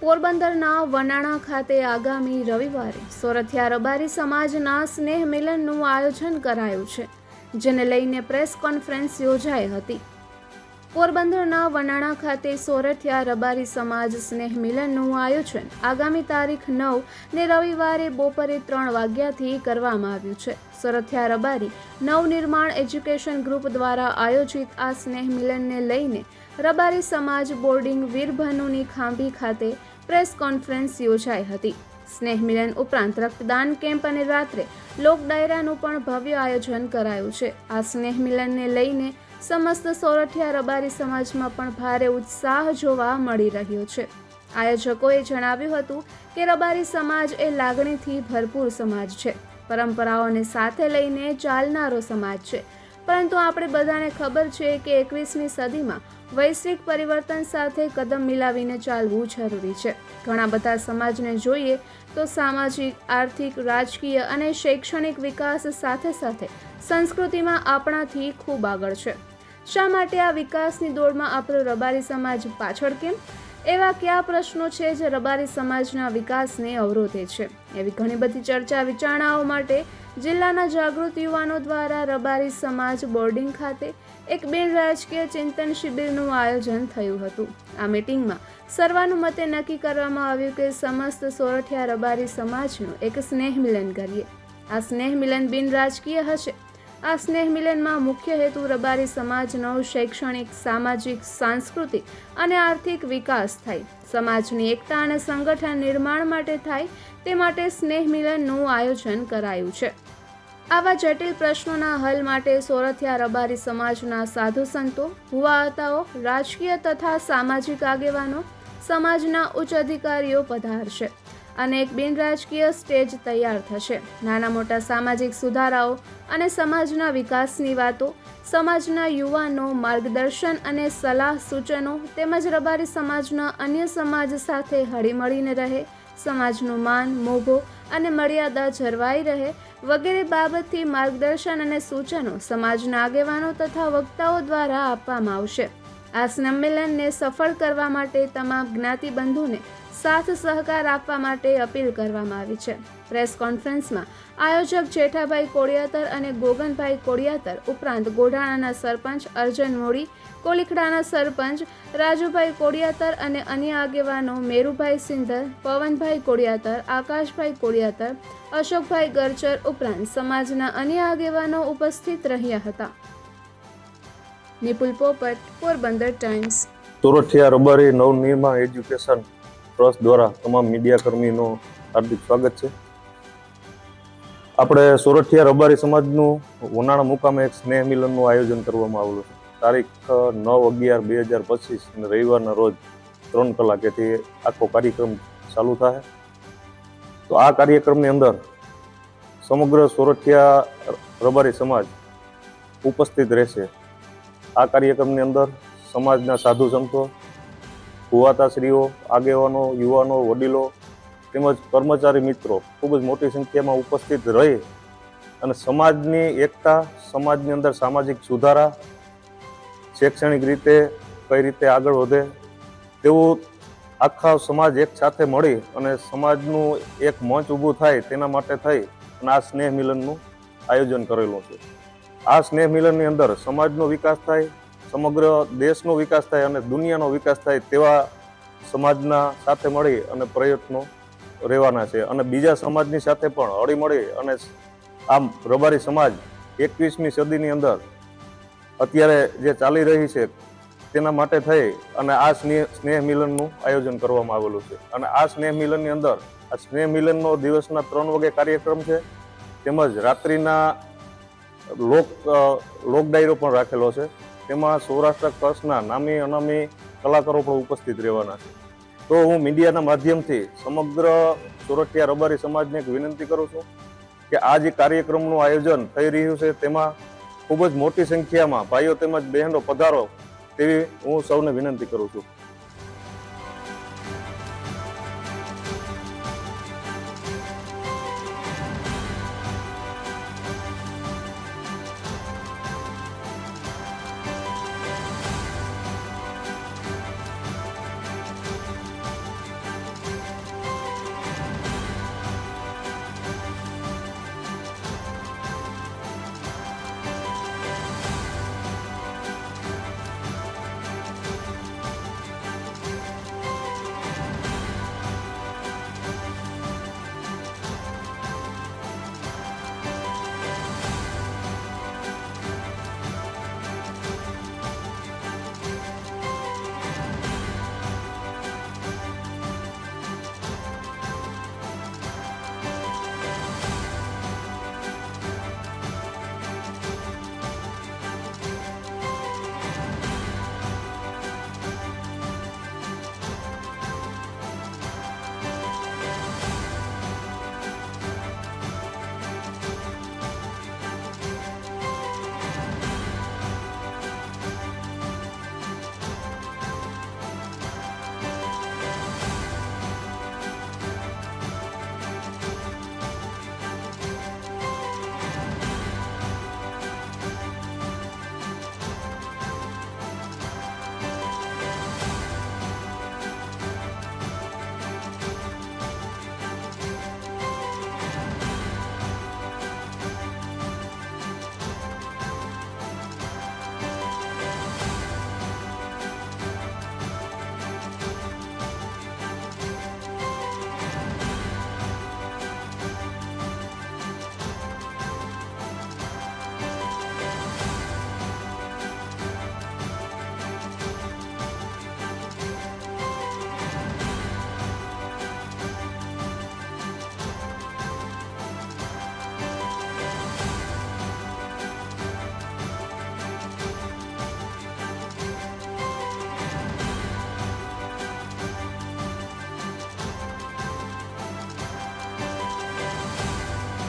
પોરબંદરના વનાણા ખાતે આગામી રવિવારે સોરઠિયા રબારી સમાજના સ્નેહ મિલનનું આયોજન કરાયું છે, જેને લઈને પ્રેસ કોન્ફરન્સ યોજાઈ હતી. પોરબંદરના વનાણા ખાતે સોરઠિયા રબારી સમાજ સ્નેહ મિલનનું આયોજન આગામી તારીખ નવ ને રવિવારે બપોરે ત્રણ વાગ્યાથી કરવામાં આવ્યું છે. સોરઠિયા રબારી નવનિર્માણ એજ્યુકેશન ગ્રુપ દ્વારા આયોજિત આ સ્નેહ મિલનને લઈને રબારી સમાજ બોર્ડિંગ વીરભાનુની ખાંભી ખાતે પ્રેસ કોન્ફરન્સ યોજાઈ હતી. સ્નેહ મિલન ઉપરાંત રક્તદાન કેમ્પ અને રાત્રે લોક ડાયરાનું પણ ભવ્ય આયોજન કરાયું છે. આ સ્નેહ મિલનને લઈને સમસ્ત સોરઠિયા રબારી સમાજમાં પણ ભારે ઉત્સાહ જોવા મળી રહ્યો છે. આયોજકોએ જણાવ્યું હતું કે રબારી સમાજ એ લાગણીથી ભરપૂર સમાજ છે. પરંપરાઓને સાથે લઈને ચાલનારો સમાજ છે. પરંતુ આપણે બધાને ખબર છે કે એકવીસમી સદીમાં વૈશ્વિક પરિવર્તન સાથે કદમ મિલાવીને ચાલવું જરૂરી છે. ઘણા બધા સમાજને જોઈએ તો સામાજિક, આર્થિક, રાજકીય અને શૈક્ષણિક વિકાસ સાથે સાથે સંસ્કૃતિમાં આપણાથી ખૂબ આગળ છે. શા માટે આ વિકાસની દોડમાં આપણો રબારી સમાજ પાછળ કેમ? એવા કયા પ્રશ્નો છે જે રબારી સમાજના વિકાસને અવરોધે છે? એવી ઘણી બધી ચર્ચા વિચારણાઓ માટે જિલ્લાના જાગૃત યુવાનો દ્વારા રબારી સમાજ બોર્ડિંગ ખાતે એક બિન રાજકીય ચિંતન શિબિરનું આયોજન થયું હતું. આ મિટિંગમાં સર્વાનુમતે નક્કી કરવામાં આવ્યું કે સમસ્ત સોરઠિયા રબારી સમાજનું એક સ્નેહ મિલન કરીએ. આ સ્નેહ મિલન બિન રાજકીય હશે. આ સ્નેહ મિલનમાં મુખ્ય હેતુ રબારી સમાજનો શૈક્ષણિક, સામાજિક, સાંસ્કૃતિક અને આર્થિક વિકાસ થાય. સમાજની એકતા અને સંગઠન નિર્માણ માટે થાય તે માટે સ્નેહ મિલનનું આયોજન કરાયું છે. આવા જટિલ પ્રશ્નોના હલ માટે સોરથિયા રબારી સમાજના સાધુ સંતો, હુવાતાઓ, રાજકીય તથા સામાજિક આગેવાનો સમાજના ઉચ્ચ અધિકારીઓ પધારશે. અને એક બિન રાજકીય સ્ટેજ તૈયાર થશે. નાના મોટા સામાજિક સુધારાઓ અને સમાજના વિકાસની વાતો, સમાજના યુવાનો માર્ગદર્શન અને સલાહ સૂચનો તેમજ રબારી સમાજના અન્ય સમાજ સાથે હળીમળીને રહે, સમાજનું માન, મોભો અને મર્યાદા જળવાઈ રહે વગેરે બાબતથી માર્ગદર્શન અને સૂચનો સમાજના આગેવાનો તથા વક્તાઓ દ્વારા આપવામાં આવશે. આ સંમેલનને સફળ કરવા માટે તમામ જ્ઞાતિબંધુને સાથ સહકાર આપવા માટે અપીલ કરવામાં આવી છે. પ્રેસ કોન્ફરન્સમાં આયોજક જેઠાભાઈ કોડિયાતર અને ગોગનભાઈ કોડિયાતર ઉપરાંત ગોઢાણાના સરપંચ અર્જન મોડી કોલીખડાના સરપંચ રાજુભાઈ કોડિયાતર અને અન્ય આગેવાનો મેરુભાઈ સિંધર પવનભાઈ કોડિયાતર આકાશભાઈ કોડિયાતર અશોકભાઈ ગરચર ઉપરાંત સમાજના અન્ય આગેવાનો ઉપસ્થિત રહ્યા હતા. નિપુલ પોપટ, પોરબંદર ટાઈમ્સ. સુરઠિયા રબારી, નવનિર્માણ એજ્યુકેશન ટ્રસ્ટ દ્વારા તમામ મીડિયા કર્મીનું હાર્દિક સ્વાગત છે. આપણે સોરઠિયા રબારી સમાજનું ઉનાળા મુકામે એક સ્નેહ મિલનનું આયોજન કરવામાં આવેલું છે. તારીખ નવ અગિયાર બે હજાર પચીસ, અને રવિવારના રોજ ત્રણ કલાકેથી આખો કાર્યક્રમ ચાલુ થાય. તો આ કાર્યક્રમની અંદર સમગ્ર સોરઠિયા રબારી સમાજ ઉપસ્થિત રહેશે. આ કાર્યક્રમની અંદર સમાજના સાધુ સંતો કુવાતાશ્રીઓ, આગેવાનો, યુવાનો, વડીલો તેમજ કર્મચારી મિત્રો ખૂબ જ મોટી સંખ્યામાં ઉપસ્થિત રહી અને સમાજની એકતા, સમાજની અંદર સામાજિક સુધારા, શૈક્ષણિક રીતે કઈ રીતે આગળ વધે તેવું આખા સમાજ એક સાથે મળી અને સમાજનું એક મંચ ઊભું થાય તેના માટે થઈ અને આ સ્નેહ મિલનનું આયોજન કરેલું છે. આ સ્નેહ મિલનની અંદર સમાજનો વિકાસ થાય સમગ્ર દેશનો વિકાસ થાય અને દુનિયાનો વિકાસ થાય તેવા સમાજના સાથે મળી અને પ્રયત્નો રહેવાના છે. અને બીજા સમાજની સાથે પણ હળીમળી અને આમ રબારી સમાજ એકવીસમી સદીની અંદર અત્યારે જે ચાલી રહી છે તેના માટે થઈ અને આ સ્નેહ સ્નેહ મિલનનું આયોજન કરવામાં આવેલું છે. અને આ સ્નેહ મિલનની અંદર, આ સ્નેહ મિલનનો દિવસના ત્રણ વાગે કાર્યક્રમ છે. તેમજ રાત્રિના લોક લોક ડાયરો પણ રાખેલો છે. તેમાં સૌરાષ્ટ્ર કચ્છના નામી અનામી કલાકારો પણ ઉપસ્થિત રહેવાના છે. તો હું મીડિયાના માધ્યમથી સમગ્ર સુરઠિયા રબારી સમાજને એક વિનંતી કરું છું કે આ જે કાર્યક્રમનું આયોજન થઈ રહ્યું છે તેમાં ખૂબ જ મોટી સંખ્યામાં ભાઈઓ તેમજ બહેનો પધારો તેવી હું સૌને વિનંતી કરું છું.